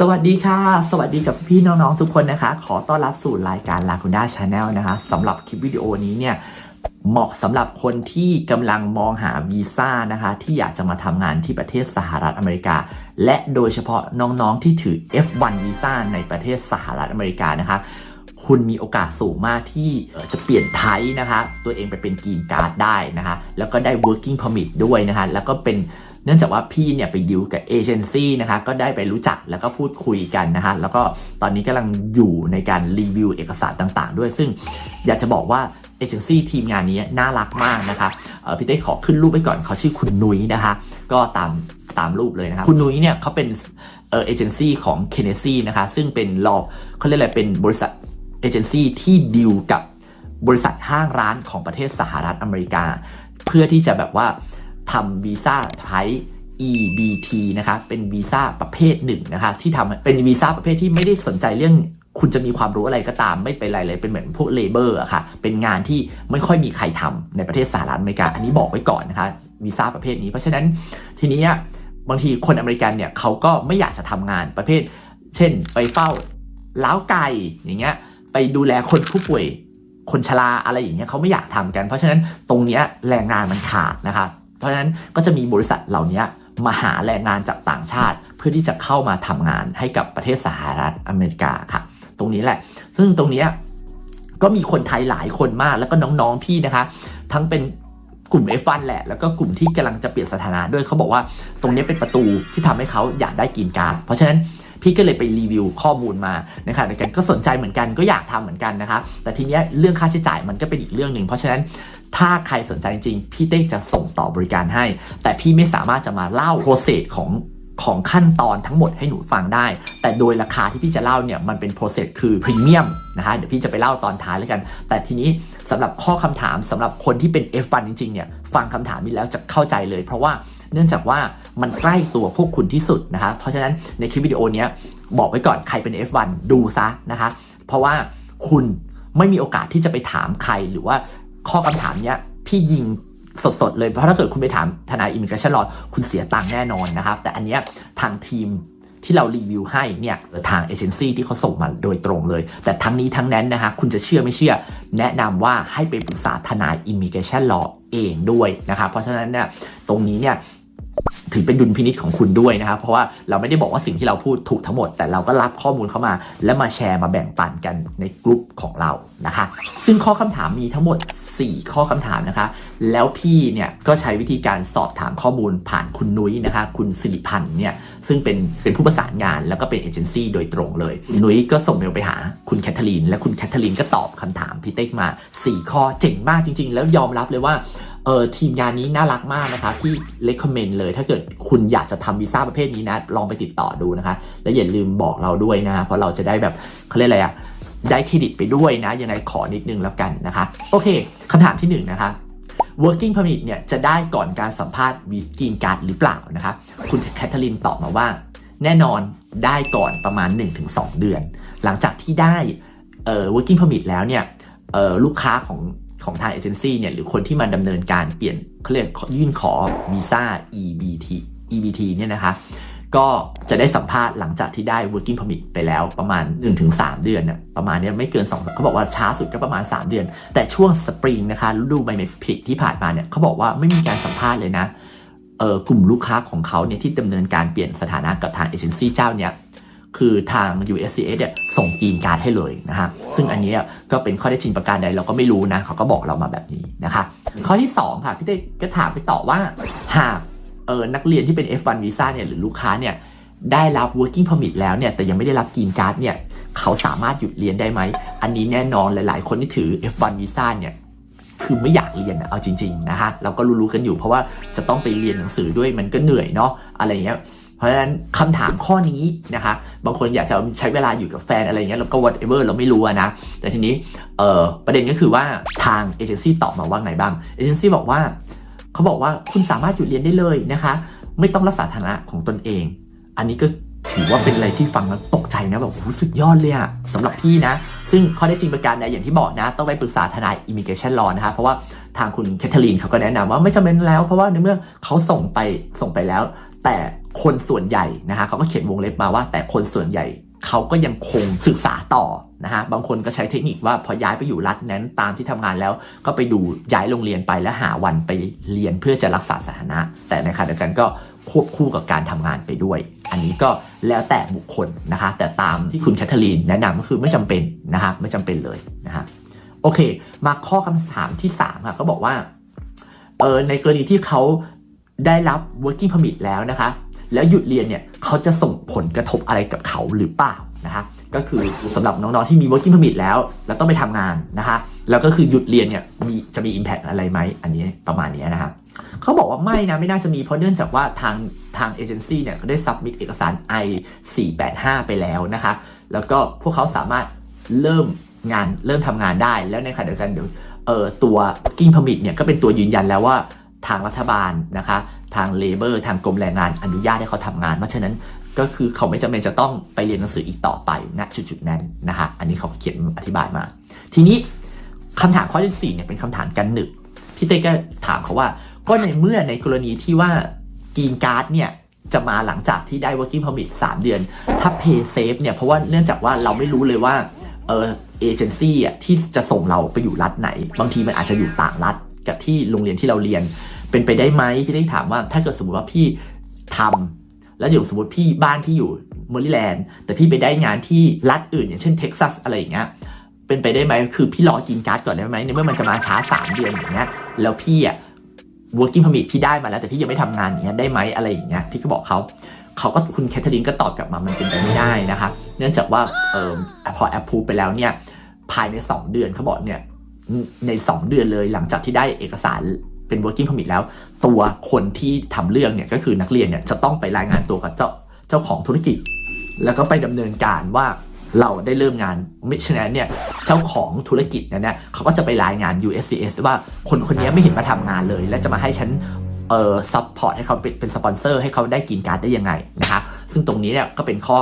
สวัสดีค่ะ สวัสดีกับพี่น้องๆทุกคนนะคะ ขอต้อนรับสู่รายการ l a c u n a Channel นะคะสำหรับคลิปวิดีโอนี้เนี่ยเหมาะสำหรับคนที่กำลังมองหาวีซ่านะคะ ที่อยากจะมาทำงานที่ประเทศสหรัฐอเมริกา และโดยเฉพาะน้องๆที่ถือ F1 วีซ่าในประเทศสหรัฐอเมริกานะคะ คุณมีโอกาสสูงมากที่จะเปลี่ยนไทยนะคะ ตัวเองไปเป็นกรีนการ์ดได้นะคะ แล้วก็ได้ working permit ด้วยนะคะ แล้วก็เป็น เนื่องจากว่าพี่เนี่ยไปดิวกับเอเจนซี่นะคะก็ได้ไปรู้จักแล้วก็พูดคุยกันนะคะแล้วก็ตอนนี้กำลังอยู่ในการรีวิวเอกสารต่างๆ ด้วยซึ่งอยากจะบอกว่าเอเจนซี่ทีมงานนี้น่ารักมากนะคะพี่เต้ขอขึ้นรูปไว้ก่อนเขาชื่อคุณนุ้ยนะคะ ก็ตามตามรูปเลยนะคะคุณนุ้ยเนี่ยเขาเป็นเอเจนซี่ของเคนเนซี่นะคะ ซึ่งเป็นรอเขาเรียกอะไรเป็นบริษัทเอเจนซี่ที่ดีลกับบริษัทห้างร้านของประเทศสหรัฐอเมริกา เพื่อที่จะแบบว่าำวีซ่าไทย EBT นะคะ เป็นวีซ่าประเภทหนึ่งนะคะ ที่ทำเป็นวีซ่าประเภทที่ไม่ได้สนใจเรื่องคุณจะมีความรู้อะไรก็ตามไม่เป็นไรเลยเป็นเหมือนพวกเลเบอร์อะค่ะ เป็นงานที่ไม่ค่อยมีใครทำในประเทศสหรัฐอเมริกา อันนี้บอกไว้ก่อนนะคะวีซ่าประเภทนี้ เพราะฉะนั้นทีนี้บางทีคนอเมริกันเนี่ยเขาก็ไม่อยากจะทำงานประเภท เช่น ไปเฝ้าล้าวไก่อย่างเงี้ยไปดูแลคนผู้ป่วยคนชราอะไรอย่างเงี้ยเขาไม่อยากทำกัน เพราะฉะนั้นตรงเนี้ยแรงงานมันขาดนะคะ เพราะฉะนั้นก็จะมีบริษัทเหล่านี้มาหาแรงงานจากต่างชาติ เพื่อที่จะเข้ามาทำงานให้กับประเทศสหรัฐอเมริกาค่ะ ตรงนี้แหละ ซึ่งตรงนี้ก็มีคนไทยหลายคนมากแล้วก็น้องๆพี่นะคะ ทั้งเป็นกลุ่ม F1 แหละ แล้วก็กลุ่มที่กำลังจะเปลี่ยนสถานะด้วยเขาบอกว่าตรงนี้เป็นประตูที่ทำให้เขาอยากได้กินการ เพราะฉะนั้นพี่ก็เลยไปรีวิวข้อมูลมานะคะในการก็สนใจเหมือนกันก็อยากทำเหมือนกันนะคะ แต่ทีเนี้ยเรื่องค่าใช้จ่ายมันก็เป็นอีกเรื่องหนึ่งเพราะฉะนั้น ถ้าใครสนใจจริง พี่เต้จะส่งต่อบริการให้ แต่พี่ไม่สามารถจะมาเล่าโปรเซสของของขั้นตอนทั้งหมดให้หนูฟังได้ แต่โดยราคาที่พี่จะเล่าเนี่ยมันเป็นโปรเซสคือพรีเมียมนะคะเดี๋ยวพี่จะไปเล่าตอนท้ายแล้วกัน แต่ทีนี้สำหรับข้อคำถามสำหรับคนที่เป็น F1 จริงๆเนี่ยฟังคำถามนี้แล้วจะเข้าใจเลย เพราะว่าเนื่องจากว่ามันใกล้ตัวพวกคุณที่สุดนะคะเพราะฉะนั้นในคลิปวิดีโอนี้บอกไว้ก่อนใครเป็น F1 ดูซะนะคะเพราะว่าคุณไม่มีโอกาสที่จะไปถามใครหรือว่า ข้อคำถามเนี้ยพี่ยิงสดๆเลย เพราะถ้าเกิดคุณไปถามทนายอิมิเกชันรอคุณเสียตังค์แน่นอนนะครับ แต่อันเนี้ยทางทีมที่เรารีวิวให้เนี่ยทางเอเจนซี่ที่เขาส่งมาโดยตรงเลย แต่ทั้งนี้ทั้งนั้นนะฮะคุณจะเชื่อไม่เชื่อ แนะนำว่าให้ไปปรึกษาทนายอิมิเกชันรอเองด้วยนะครับเพราะฉะนั้นเนี่ยตรงนี้เนี่ยถือเป็นดุลพินิษของคุณด้วยนะครับ เพราะว่าเราไม่ได้บอกว่าสิ่งที่เราพูดถูกทั้งหมด แต่เราก็รับข้อมูลเข้ามา แล้วมาแชร์มาแบ่งปันกันในกลุ่มของเรานะคะ ซึ่งข้อคำถามมีทั้งหมด 4 ข้อคำถามนะคะ แล้วพี่เนี่ยก็ใช้วิธีการสอบถามข้อมูลผ่านคุณนุ้ยนะคะ คุณสิริพันธ์เนี่ยซึ่งเป็นเป็นผู้ประสานงานแล้วก็เป็นเอเจนซี่โดยตรงเลย นุ้ยก็ส่งเมลไปหาคุณแคทเธอรีน และคุณแคทเธอรีนก็ตอบคำถามพี่เต็กมา 4 ข้อเจ๋งมากจริง ๆ แล้วยอมรับเลยว่าเออทีมงานนี้น่ารักมากนะคะพี่ recommend เลย ถ้าเกิดคุณอยากจะทำวีซ่าประเภทนี้นะ ลองไปติดต่อดูนะคะ และอย่าลืมบอกเราด้วยนะเพราะเราจะได้แบบเขาเรียกอะไรอะ ได้เครดิตไปด้วยนะ ยังไงขอนิดนึงแล้วกันนะคะ โอเคคำถามที่หนึ่งนะคะ working permit เนี่ยจะได้ก่อนการสัมภาษณ์วีกินการหรือเปล่านะคะ คุณแคทเธอรีนตอบมาว่า แน่นอนได้ก่อนประมาณ 1-2 เดือน หลังจากที่ได้เอ่อ working permit แล้วเนี่ยเอ่อลูกค้าของของทางเอเจนซี่เนี่ยหรือคนที่มาดำเนินการเปลี่ยนเขาเรียกยื่นขอวีซ่า EBT EBT เนี่ยนะคะ ก็จะได้สัมภาษณ์หลังจากที่ได้ working permit ไปแล้วประมาณ 1-3 เดือนเนี่ยประมาณนี้ไม่เกิน2เขาบอกว่าช้าสุดก็ประมาณ 3 เดือน แต่ช่วงสปริงนะคะฤดูใบไม้ผลิที่ผ่านมาเนี่ยเขาบอกว่าไม่มีการสัมภาษณ์เลยนะเออกลุ่มลูกค้าของเขาเนี่ยที่ดำเนินการเปลี่ยนสถานะกับทางเอเจนซี่เจ้าเนี้ยคือทาง USCS เนี่ยส่งกรีนการดให้เลยนะคะซึ่งอันนี้ก็เป็นข้อได้จริงประการใดเราก็ไม่รู้นะเขาก็บอกเรามาแบบนี้นะคะข้อที่ 2 ค่ะพี่เต้ก็ถามไปต่อว่าหาก เออนักเรียนที่เป็น F1 วีซ่าเนี่ยหรือลูกค้าเนี่ยได้รับ working permit แล้วเนี่ยแต่ยังไม่ได้รับกรีนการ์ดเนี่ยเขาสามารถหยุดเรียนได้ไหม อันนี้แน่นอนหลาย ๆ คนที่ถือ F1 วีซ่าเนี่ยคือไม่อยากเรียนเอาจริง ๆ นะฮะเราก็รู้ๆกันอยู่เพราะว่าจะต้องไปเรียนหนังสือด้วยมันก็เหนื่อยเนาะอะไรเงี้ยเพราะฉะนั้นคำถามข้อนี้นะคะบางคนอยากจะใช้เวลาอยู่กับแฟนอะไรเงี้ยเราก็ whatever เราไม่รู้นะแต่ทีนี้เออประเด็นก็คือว่าทางเอเจนซี่ตอบมาว่าไงบ้างเอเจนซี่บอกว่า เขาบอกว่าคุณสามารถหยุดเรียนได้เลยนะคะ ไม่ต้องรักษาฐานะของตนเอง อันนี้ก็ถือว่าเป็นอะไรที่ฟังแล้วตกใจนะแบบโอ้สุดยอดเลยอะสำหรับพี่นะ ซึ่งข้อได้จริงประการใดอย่างที่บอกนะ ต้องไปปรึกษาทนาย immigration law นะคะเพราะว่าทางคุณแคทเธอรีนเขาก็แนะนำว่าไม่จำเป็นแล้ว เพราะว่าในเมื่อเขาส่งไปส่งไปแล้ว แต่คนส่วนใหญ่นะคะเขาก็เขียนวงเล็บมาว่า แต่คนส่วนใหญ่เขาก็ยังคงศึกษาต่อ นะฮะบางคนก็ใช้เทคนิคว่าพอย้ายไปอยู่รัฐนั้นตามที่ทำงานแล้ว ก็ไปดูย้ายโรงเรียนไปแล้วหาวันไปเรียนเพื่อจะรักษาสถานะ แต่ในขณะเดียวกันก็ควบคู่กับการทำงานไปด้วย อันนี้ก็แล้วแต่บุคคลนะคะ แต่ตามที่คุณแคทเธอรีนแนะนำก็คือไม่จำเป็นนะฮะไม่จำเป็นเลยนะฮะโอเค มาข้อคำถามที่3ค่ะก็บอกว่าเออในกรณีที่เขาได้รับ working permit แล้วนะคะ แล้วหยุดเรียนเนี่ยเขาจะส่งผลกระทบอะไรกับเขาหรือเปล่านะคะ ก็คือสำหรับน้องๆที่มี working permit แล้ว แล้วต้องไปทำงานนะคะแล้วก็คือหยุดเรียนเนี่ยมีจะมี impact อะไรไหมอันนี้ประมาณนี้นะครับเขาบอกว่าไม่นะไม่น่าจะมีเพราะเนื่องจากว่าทางทางเอเจนซี่เนี่ยก็ได้ submit เอกสาร I 485ไปแล้วนะคะ แล้วก็พวกเขาสามารถเริ่มงานเริ่มทำงานได้แล้วในขณะเดียวกันเดี๋ยวเอ่อตัว working permit เนี่ยก็เป็นตัวยืนยันแล้วว่าทางรัฐบาลนะคะ ทางเลเบอร์ทางกรมแรงงานอนุญาตให้เขาทำงาน เพราะฉะนั้น ก็คือเขาไม่จำเป็นจะต้องไปเรียนหนังสืออีกต่อไปณจุดๆนั้นนะคะอันนี้เขาเขียนอธิบายมา ทีนี้คำถามข้อที่สี่เนี่ยเป็นคำถามกันหนึกพี่เต้ก็ถามเขาว่า ก็ในเมื่อในกรณีที่ว่ากีนการ์ดเนี่ยจะมาหลังจากที่ได้ working permit 3 เดือน ถ้า pay safe เนี่ย เพราะว่าเนื่องจากว่าเราไม่รู้เลยว่า เออเอเจนซี่อะที่จะส่งเราไปอยู่รัฐไหน บางทีมันอาจจะอยู่ต่างรัฐ กับที่โรงเรียนที่เราเรียน เป็นไปได้ไหมพี่ได้ถามว่าถ้าเกิดสมมติว่าพี่ทำ แล้วอย่างสมมติพี่บ้านพี่อยู่เมริแลนด์แต่พี่ไปได้งานที่รัฐอื่น อย่างเช่นเท็กซัสอะไรอย่างเงี้ยเป็นไปได้ไหมคือพี่รอกินการ์ดก่อนได้ไหมในเมื่อมันจะมาช้า 3 เดือนอย่างเงี้ยแล้วพี่อะ working permit พี่ได้มาแล้วแต่พี่ยังไม่ทำงานอย่างเงี้ยได้ไหมอะไรอย่างเงี้ยพี่ก็บอกเขาเขาก็คุณแคทเธอรีนก็ตอบกลับมามันเป็นไปไม่ได้นะคะเนื่องจากว่าเออพอแอปพูไปแล้วเนี่ยภายใน 2 เดือนเขาบอกเนี่ยใน 2 เดือนเลยหลังจากที่ได้เอกสาร เป็น working permit แล้ว ตัวคนที่ทำเรื่องเนี่ยก็คือนักเรียนเนี่ยจะต้องไปรายงานตัวกับเจ้าเจ้าของธุรกิจ แล้วก็ไปดำเนินการว่าเราได้เริ่มงานไม่ฉะนั้นเนี่ยเจ้าของธุรกิจเนี่ยนะเขาก็จะไปรายงาน USCS ว่าคนคนนี้ไม่เห็นมาทำงานเลย และจะมาให้ฉันเอ่อซัพพอร์ตให้เขาเป็นสปอนเซอร์ให้เขาได้กินการ์ดได้ยังไงนะคะซึ่งตรงนี้เนี่ยก็เป็นข้อ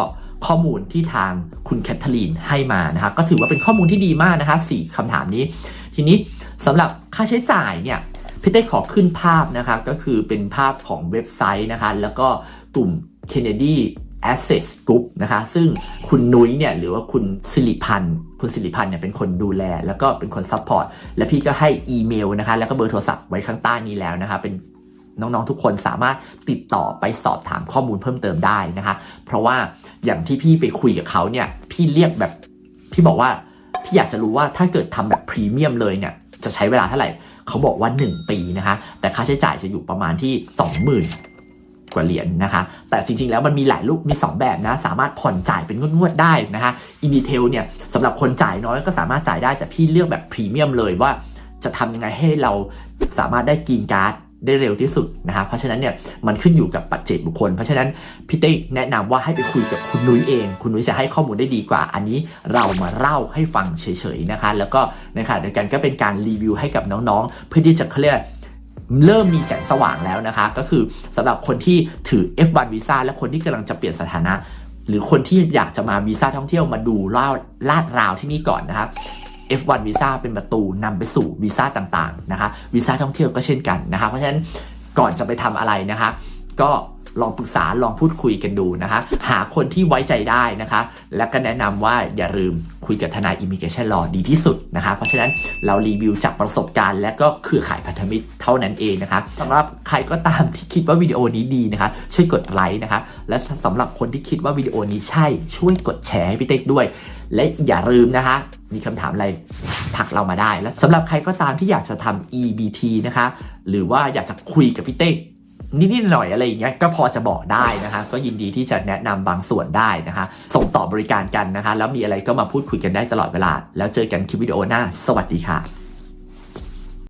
ข้อมูลที่ทางคุณแคทเธอรีนให้มานะคะก็ถือว่าเป็นข้อมูลที่ดีมากนะคะสี่คำถามนี้ ทีนี้สำหรับค่าใช้จ่ายเนี่ย พี่เต้ขอขึ้นภาพนะคะก็คือเป็นภาพของเว็บไซต์นะคะ แล้วก็กลุ่ม Kennedy Assets Group นะคะ ซึ่งคุณนุ้ยเนี่ยหรือว่าคุณสิริพันธ์คุณสิริพันธ์เนี่ยเป็นคนดูแล แล้วก็เป็นคนซัพพอร์ตและพี่ก็ให้อีเมลนะคะ แล้วก็เบอร์โทรศัพท์ไว้ข้างใต้นี้แล้วนะคะ เป็นน้องๆทุกคนสามารถติดต่อไปสอบถามข้อมูลเพิ่มเติมได้นะคะ เพราะว่าอย่างที่พี่ไปคุยกับเขาเนี่ยพี่เรียกแบบพี่บอกว่าพี่อยากจะรู้ว่าถ้าเกิดทำแบบพรีเมียมเลยเนี่ยจะใช้เวลาเท่าไหร่ เขาบอกว่า 1 ปีนะคะ แต่ค่าใช้จ่ายจะอยู่ประมาณที่ 20,000กว่าเหรียญนะคะ แต่จริงๆ แล้วมันมีหลายรูปมี 2 แบบนะ สามารถผ่อนจ่ายเป็นงวดๆ ได้นะคะ อินดีเทลเนี่ยสำหรับคนจ่ายน้อยก็สามารถจ่ายได้ แต่พี่เลือกแบบพรีเมียมเลยว่าจะทำยังไงให้เราสามารถได้กินการ์ด ได้เร็วที่สุดนะคะเพราะฉะนั้นเนี่ยมันขึ้นอยู่กับปัจเจกบุคคล เพราะฉะนั้นพี่เต้แนะนำว่าให้ไปคุยกับคุณนุ้ยเอง คุณนุ้ยจะให้ข้อมูลได้ดีกว่า อันนี้เรามาเล่าให้ฟังเฉยๆนะคะ แล้วก็นะคะเดียวกันก็เป็นการรีวิวให้กับน้องๆ เพื่อที่จะเขาเรียกเริ่มมีแสงสว่างแล้วนะคะ ก็คือสำหรับคนที่ถือ F1 วีซ่าและคนที่กำลังจะเปลี่ยนสถานะ หรือคนที่อยากจะมาวีซ่าท่องเที่ยวมาดูลาดลาดราวที่นี่ก่อนนะครับ F1 วีซ่าเป็นประตูนำไปสู่วีซ่าต่างๆนะคะวีซ่าท่องเที่ยวก็เช่นกันนะคะเพราะฉะนั้นก่อนจะไปทำอะไรนะคะ ก็ลองปรึกษาลองพูดคุยกันดูนะคะ หาคนที่ไว้ใจได้นะคะ และก็แนะนำว่าอย่าลืมคุยกับทนาย Immigration ดีที่สุดนะคะ เพราะฉะนั้นเรารีวิวจากประสบการณ์ และก็เครือข่ายพันธมิตรเท่านั้นเองนะคะสำหรับใครก็ตามที่คิดว่าวิดีโอนี้ดีนะคะ ช่วยกดไลค์นะคะ และสำหรับคนที่คิดว่าวิดีโอนี้ใช่ช่วยกดแชร์ให้พี่เต็กด้วย และอย่าลืมนะคะ มีคำถามอะไรทักเรามาได้ และสำหรับใครก็ตามที่อยากจะทำ EBT นะคะ หรือว่าอยากจะคุยกับพี่เต้นิดๆหน่อยอะไรอย่างเงี้ยก็พอจะบอกได้นะคะ ก็ยินดีที่จะแนะนำบางส่วนได้นะคะ ส่งต่อบริการกันนะคะ แล้วมีอะไรก็มาพูดคุยกันได้ตลอดเวลา แล้วเจอกันคลิปวิดีโอหน้า สวัสดีค่ะ